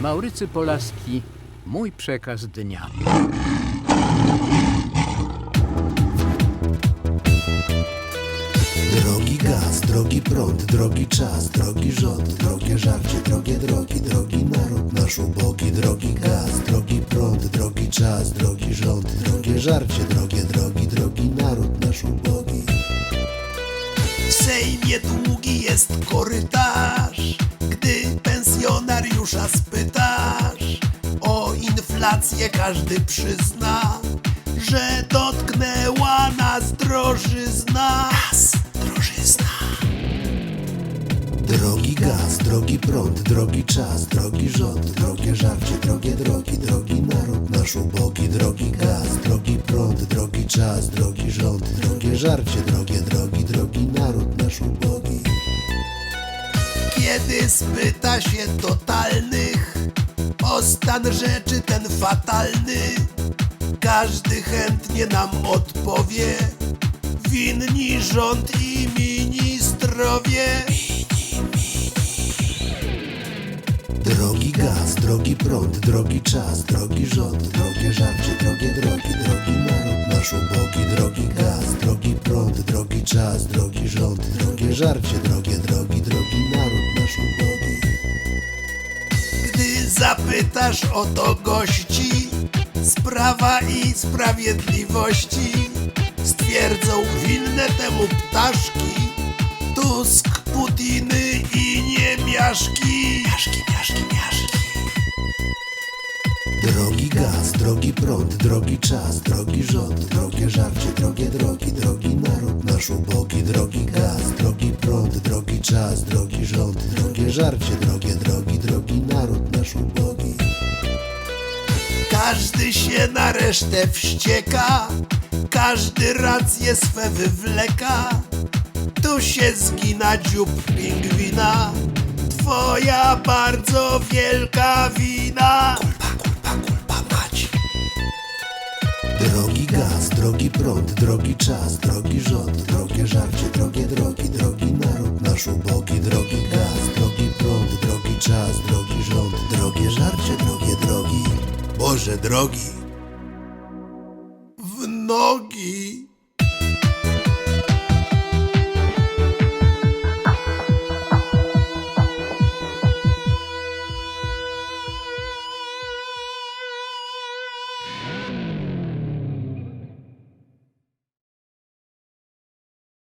Maurycy Polaski, mój przekaz dnia. Drogi gaz, drogi prąd, drogi czas, drogi rząd, drogie żarcie, drogie drogi, drogi naród nasz ubogi, drogi gaz, drogi prąd, drogi czas, drogi rząd, drogie żarcie, drogie drogi, drogi naród nasz ubogi. W Sejmie długi jest korytarz, gdy pensjonariusza spytasz o inflację, każdy przyzna, że dotknęła nas drożyzna. Nas, drożyzna. Drogi gaz, drogi prąd, drogi czas, drogi rząd, drogie żarcie, drogie drogi, drogi naród nasz ubogi, drogi gaz, drogi prąd, drogi czas, drogi rząd, drogie żarcie, drogie drogi, drogi naród. Kiedy spyta się totalnych o stan rzeczy ten fatalny, każdy chętnie nam odpowie. Winni rząd i ministrowie. Drogi gaz, drogi prąd, drogi czas, drogi rząd, drogie żarcie, drogie drogi, drogi naród nasz ubogi, drogi gaz, drogi prąd, drogi czas, drogi rząd, drogie żarcie, drogie drogi, zapytasz o to gości z prawa i sprawiedliwości, stwierdzą winne temu ptaszki, Tusk, Putiny i niebiaszki. Miaszki, miaszki, miaszki. Drogi gaz, drogi prąd, drogi czas, drogi rząd, drogie żarcie, drogie drogi, drogi naród nasz ubogi, drogi gaz, drogi prąd, drogi czas, drogi rząd, drogie żarcie, drogie drogi, drogi ubogi. Każdy się na resztę wścieka, każdy racje swe wywleka. Tu się zgina dziób pingwina, twoja bardzo wielka wina. Kulpa, kulpa, kulpa mać. Drogi gaz, drogi prąd, drogi czas, drogi rząd, drogie żarcie, drogie drogi, drogi naród nasz ubogi, drogi gaz, drogi drogie żarcie, drogie drogi. Boże drogi,